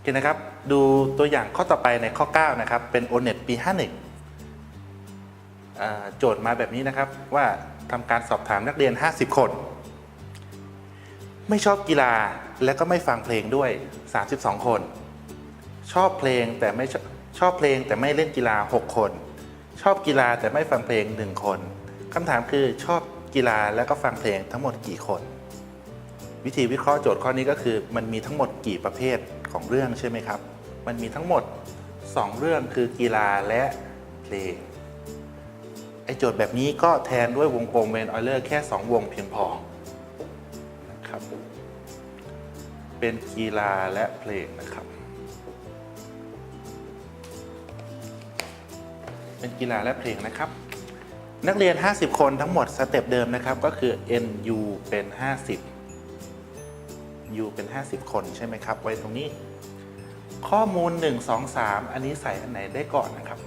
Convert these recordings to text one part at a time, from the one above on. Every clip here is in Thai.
โอเคนะครับดูตัวอย่างข้อต่อไปในข้อ 9 นะครับ เป็น o n e t ปี 51 โจทย์มาแบบนี้นะครับว่าทำการสอบถามนักเรียน 50 คน ไม่ชอบกีฬาและก็ไม่ฟังเพลงด้วย 32 คน ชอบเพลงแต่ไม่ชอบชอบเพลงแต่ไม่เล่นกีฬา 6 คน ชอบกีฬาแต่ไม่ฟังเพลง 1 คนคำถามคือชอบกีฬาและก็ฟังเพลงทั้งหมดกี่คน วิธีวิเคราะห์โจทย์ข้อนี้ก็คือ มันมีทั้งหมดกี่ประเภทของเรื่องใช่ไหมครับ มันมีทั้งหมด 2 เรื่องคือกีฬาและเพลงไอโจทย์แบบนี้ก็แทนด้วยวงกลมเวนออยเลอร์แค่ 2 วงเพียงพอนะครับเป็นกีฬาและเพลงนะครับ เป็นกีฬาและเพลงนะครับ นักเรียน 50 คนทั้งหมดสเต็ปเดิมนะครับก็คือ NU เป็น 50 U เป็น 50 คนใช่ไหมครับ ไว้ตรงนี้ ข้อมูล 1 2 3 อันนี้ใส่อันไหนได้ก่อนนะครับ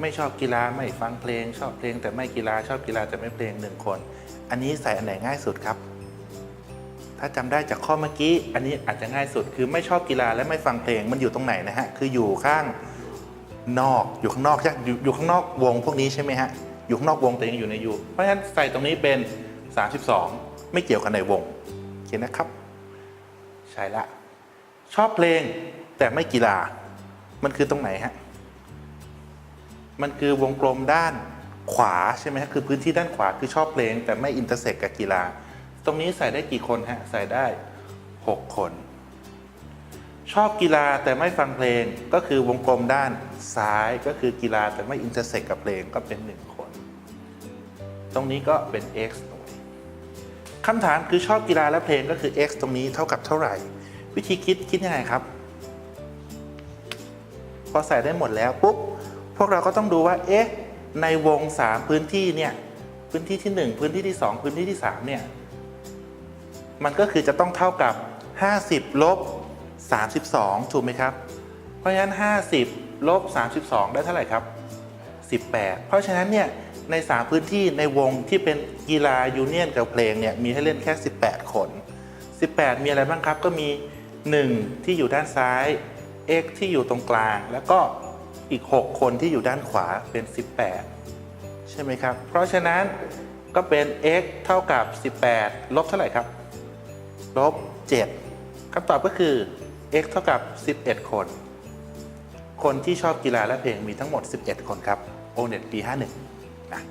ไม่ชอบกีฬาไม่ฟังเพลง ชอบเพลงแต่ไม่กีฬาชอบกีฬาแต่ไม่เพลง 1 คน อันนี้ใส่อันไหนง่ายสุดครับ ถ้าจำได้จากข้อเมื่อกี้ อันนี้อาจจะง่ายสุด คือไม่ชอบกีฬาและไม่ฟังเพลงมันอยู่ตรงไหนนะฮะคืออยู่ข้างนอกอยู่ข้างนอกใช่อยู่ข้างนอกวงพวกนี้ใช่ไหมฮะอยู่ข้างนอกวงแต่ยังอยู่ในยูเพราะฉะนั้นใส่ตรงนี้เป็น 32 ไม่เกี่ยวกันในวง คนะครับ ใช่ละชอบเพลงแต่ไม่กีฬา มันคือตรงไหนฮะ มันคือวงกลมด้านขวาใช่ไหมฮะคือพื้นที่ด้านขวาคือชอบเพลง แต่ไม่อินเตอร์เซ็กกับกีฬา ตรงนี้ใส่ได้กี่คนฮะ ใส่ได้ 6 คน ชอบกีฬาแต่ไม่ฟังเพลงก็คือวงกลมด้านซ้ายก็คือกีฬาแต่ไม่อินเตอร์เซ็กกับเพลงก็เป็น 1 คน ตรงนี้ก็เป็น x คำถามคือชอบกีฬาและเพลงก็คือ x ตรงนี้เท่ากับเท่าไหร่ วิธีคิดคิดยังไงครับ พอใส่ได้หมดแล้วปุ๊บพวกเราก็ต้องดูว่าเอ๊ะในวง 3 พื้นที่เนี่ยพื้นที่ที่ 1 พื้นที่ที่ 2 พื้นที่ที่3เนี่ยมันก็คือจะต้องเท่ากับ 50ลบ32 ถูกไหมครับ เพราะฉะนั้น 50ลบ32 ได้เท่าไหร่ครับ 18 เพราะฉะนั้นเนี่ย ใน 3 พื้นที่ในวงที่เป็นกีฬายูเนียนกับเพลงเนี่ยมีให้เล่นแค่ 18 คน 18 มีอะไรบ้างครับก็มี 1 ที่อยู่ด้านซ้าย x ที่อยู่ตรงกลาง แล้วก็อีก 6 คนที่อยู่ด้านขวาเป็น 18 ใช่ไหมครับ เพราะฉะนั้นก็เป็น x เท่ากับ 18 ลบเท่าไหร่ครับ ลบ 7คำตอบก็คือ x เท่ากับ 11 คน คนที่ชอบกีฬาและเพลงมีทั้งหมด 11 คนครับ o n e t ปี 51 นะ